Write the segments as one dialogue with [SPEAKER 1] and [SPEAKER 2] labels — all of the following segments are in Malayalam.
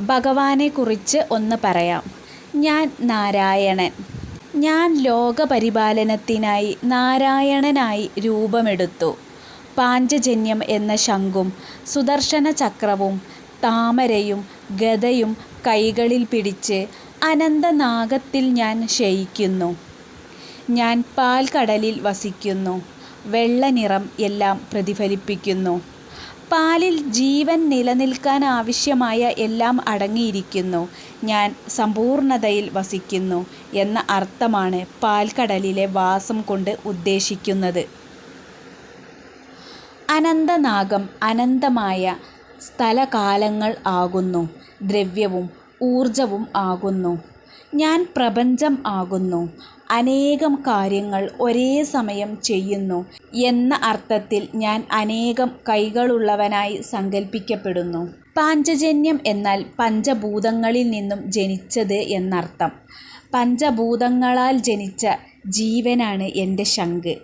[SPEAKER 1] ഭഗവാനെക്കുറിച്ച് ഒന്ന് പറയാം. ഞാൻ നാരായണൻ. ഞാൻ ലോകപരിപാലനത്തിനായി നാരായണനായി രൂപമെടുത്തു. പാഞ്ചജന്യം എന്ന ശംഖും സുദർശന ചക്രവും താമരയും ഗതയും കൈകളിൽ പിടിച്ച് അനന്തനാഗത്തിൽ ഞാൻ ശയിക്കുന്നു. ഞാൻ പാൽക്കടലിൽ വസിക്കുന്നു. വെള്ളനിറം എല്ലാം പ്രതിഫലിപ്പിക്കുന്നു. പാലിൽ ജീവൻ നിലനിൽക്കാൻ ആവശ്യമായ എല്ലാം അടങ്ങിയിരിക്കുന്നു. ഞാൻ സമ്പൂർണതയിൽ വസിക്കുന്നു എന്ന അർത്ഥമാണ് പാൽക്കടലിലെ വാസം കൊണ്ട് ഉദ്ദേശിക്കുന്നത്. അനന്തനാഗം അനന്തമായ സ്ഥലകാലങ്ങൾ ആകുന്നു. ദ്രവ്യവും ഊർജവും ആകുന്നു. ഞാൻ പ്രപഞ്ചം ആകുന്നു. അനേകം കാര്യങ്ങൾ ഒരേ സമയം ചെയ്യുന്നു എന്ന അർത്ഥത്തിൽ ഞാൻ അനേകം കൈകളുള്ളവനായി സങ്കല്പിക്കപ്പെടുന്നു പാഞ്ചജന്യം എന്നാൽ പഞ്ചഭൂതങ്ങളിൽ നിന്നും ജനിച്ചത് എന്നർത്ഥം. പഞ്ചഭൂതങ്ങളാൽ ജനിച്ച ജീവനാണ് എന്റെ ശംഖ്.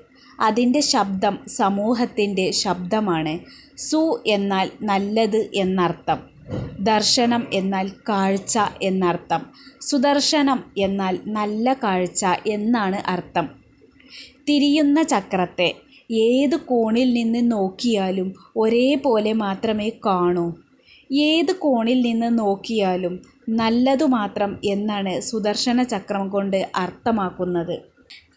[SPEAKER 1] അതിന്റെ ശബ്ദം സമൂഹത്തിന്റെ ശബ്ദമാണ്. സു എന്നാൽ നല്ലത് എന്നർത്ഥം. ദർശനം എന്നാൽ കാഴ്ച എന്നർത്ഥം. സുദർശനം എന്നാൽ നല്ല കാഴ്ച എന്നാണ് അർത്ഥം. തിരിയുന്ന ചക്രത്തെ ഏത് കോണിൽ നിന്ന് നോക്കിയാലും ഒരേപോലെ മാത്രമേ കാണൂ. ഏത് കോണിൽ നിന്ന് നോക്കിയാലും നല്ലതു മാത്രം എന്നാണ് സുദർശന ചക്രം കൊണ്ട് അർത്ഥമാക്കുന്നത്.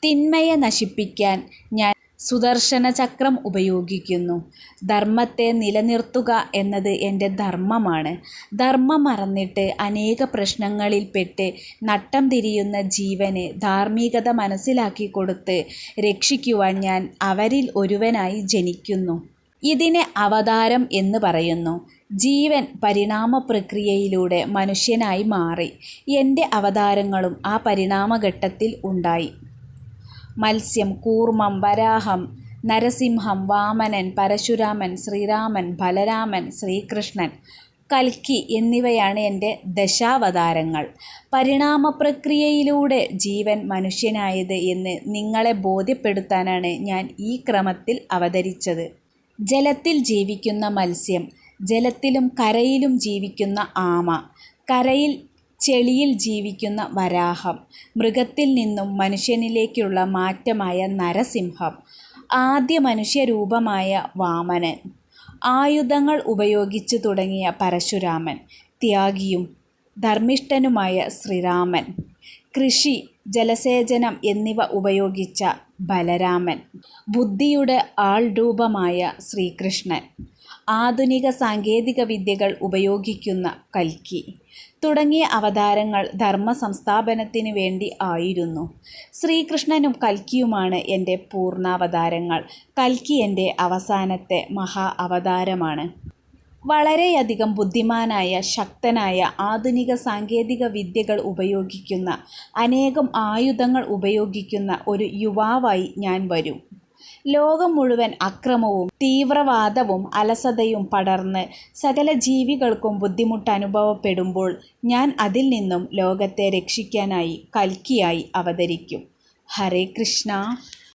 [SPEAKER 1] തിന്മയെ നശിപ്പിക്കാൻ ഞാൻ സുദർശന ചക്രം ഉപയോഗിക്കുന്നു. ധർമ്മത്തെ നിലനിർത്തുക എന്നത് എന്റെ ധർമ്മമാണ്. ധർമ്മം മറന്നിട്ട് അനേക പ്രശ്നങ്ങളിൽപ്പെട്ട് നട്ടം തിരിയുന്ന ജീവന് ധാർമ്മികത മനസ്സിലാക്കി കൊടുത്ത് രക്ഷിക്കുവാൻ ഞാൻ അവരിൽ ഒരുവനായി ജനിക്കുന്നു. ഇതിനെ അവതാരം എന്ന് പറയുന്നു. ജീവൻ പരിണാമ പ്രക്രിയയിലൂടെ മനുഷ്യനായി മാറി. എന്റെ അവതാരങ്ങളും ആ പരിണാമഘട്ടത്തിൽ ഉണ്ടായി. മത്സ്യം കൂർമ്മം വരാഹം നരസിംഹം വാമനൻ പരശുരാമൻ ശ്രീരാമൻ ബലരാമൻ ശ്രീകൃഷ്ണൻ കൽക്കി എന്നിവയാണ് എന്റെ ദശാവതാരങ്ങൾ. പരിണാമ പ്രക്രിയയിലൂടെ ജീവൻ മനുഷ്യനായത് എന്ന് നിങ്ങളെ ബോധ്യപ്പെടുത്താനാണ് ഞാൻ ഈ ക്രമത്തിൽ അവതരിച്ചത്. ജലത്തിൽ ജീവിക്കുന്ന മത്സ്യം ജലത്തിലും കരയിലും ജീവിക്കുന്ന ആമ കരയിൽ ചെളിയിൽ ജീവിക്കുന്ന വരാഹം മൃഗത്തിൽ നിന്നും മനുഷ്യനിലേക്കുള്ള മാറ്റമായ നരസിംഹം ആദ്യ മനുഷ്യരൂപമായ വാമനൻ. ആയുധങ്ങൾ ഉപയോഗിച്ചു തുടങ്ങിയ പരശുരാമൻ ത്യാഗിയും ധർമ്മിഷ്ഠനുമായ ശ്രീരാമൻ കൃഷി ജലസേചനം എന്നിവ ഉപയോഗിച്ച ബലരാമൻ ബുദ്ധിയുടെ ആൾരൂപമായ ശ്രീകൃഷ്ണൻ. ആധുനിക സാങ്കേതിക വിദ്യകൾ ഉപയോഗിക്കുന്ന കൽക്കി. തുടങ്ങിയ അവതാരങ്ങൾ ധർമ്മ സംസ്ഥാപനത്തിന് വേണ്ടി ആയിരുന്നു. ശ്രീകൃഷ്ണനും കൽക്കിയുമാണ് എന്റെ പൂർണാവതാരങ്ങൾ കൽക്കി എന്റെ അവസാനത്തെ മഹാ അവതാരമാണ്. വളരെയധികം ബുദ്ധിമാനായ ശക്തനായ ആധുനിക സാങ്കേതിക വിദ്യകൾ ഉപയോഗിക്കുന്ന അനേകം ആയുധങ്ങൾ ഉപയോഗിക്കുന്ന ഒരു യുവാവായി ഞാൻ വരും. ലോകം മുഴുവൻ അക്രമവും തീവ്രവാദവും അലസതയും പടർന്ന് സകല ജീവികൾക്കും ബുദ്ധിമുട്ട് അനുഭവപ്പെടുമ്പോൾ ഞാൻ അതിൽ നിന്നും ലോകത്തെ രക്ഷിക്കാനായി കൽക്കിയായി അവതരിക്കും. ഹരേ കൃഷ്ണ.